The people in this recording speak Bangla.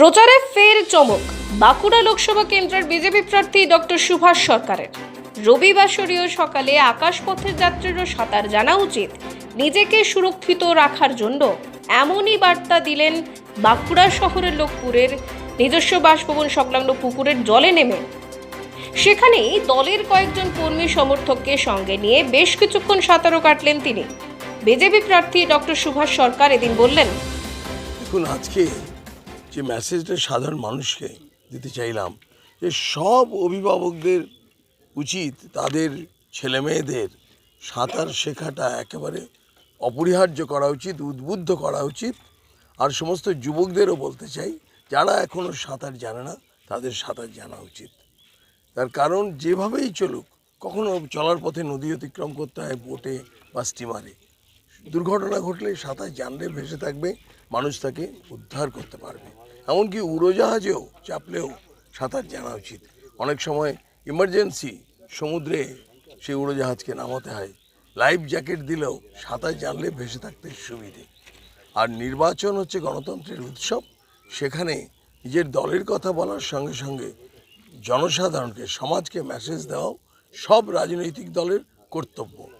প্রচারে ফের চমক। বাঁকুড়া লোকসভা কেন্দ্রের বিজেপি প্রার্থী ডক্টর সুভাষ সরকারের। রবিবাসরীয় সকালে আকাশপথের যাত্রীরও সাঁতার জানা উচিত। নিজেকে সুরক্ষিত রাখার জন্য এমনই বার্তা দিলেন বাঁকুড়া শহরের লোকপুরের নিজস্ব বাসভবন সংলগ্ন পুকুরের জলে নেমে। সেখানেই দলের কয়েকজন কর্মী সমর্থককে সঙ্গে নিয়ে বেশ কিছুক্ষণ সাঁতারও কাটলেন তিনি। বিজেপি প্রার্থী ডক্টর সুভাষ সরকার এদিন বললেন, দেখুন, আজকে যে মেসেজটা সাধারণ মানুষকে দিতে চাইলাম, যে সব অভিভাবকদের উচিত তাদের ছেলে মেয়েদের সাঁতার শেখাটা একেবারে অপরিহার্য করা উচিত, উদ্বুদ্ধ করা উচিত। আর সমস্ত যুবকদেরও বলতে চাই, যারা এখনও সাঁতার জানে না, তাদের সাঁতার জানা উচিত। তার কারণ, যেভাবেই চলুক, কখনো চলার পথে নদী অতিক্রম করতে হয় বোটে বা স্টিমারে দুর্ঘটনা ঘটলে সাঁতার জানলে ভেসে থাকবে, মানুষ তাকে উদ্ধার করতে পারবে। এমনকি উড়োজাহাজেও চাপলেও সাঁতার জানা উচিত। অনেক সময় ইমার্জেন্সি সমুদ্রে সেই উড়োজাহাজকে নামাতে হয়। লাইফ জ্যাকেট দিলেও সাঁতার জানলে ভেসে থাকতে সুবিধে। আর নির্বাচন হচ্ছে গণতন্ত্রের উৎসব। সেখানে নিজের দলের কথা বলার সঙ্গে সঙ্গে জনসাধারণকে, সমাজকে মেসেজ দেওয়াও সব রাজনৈতিক দলের কর্তব্য।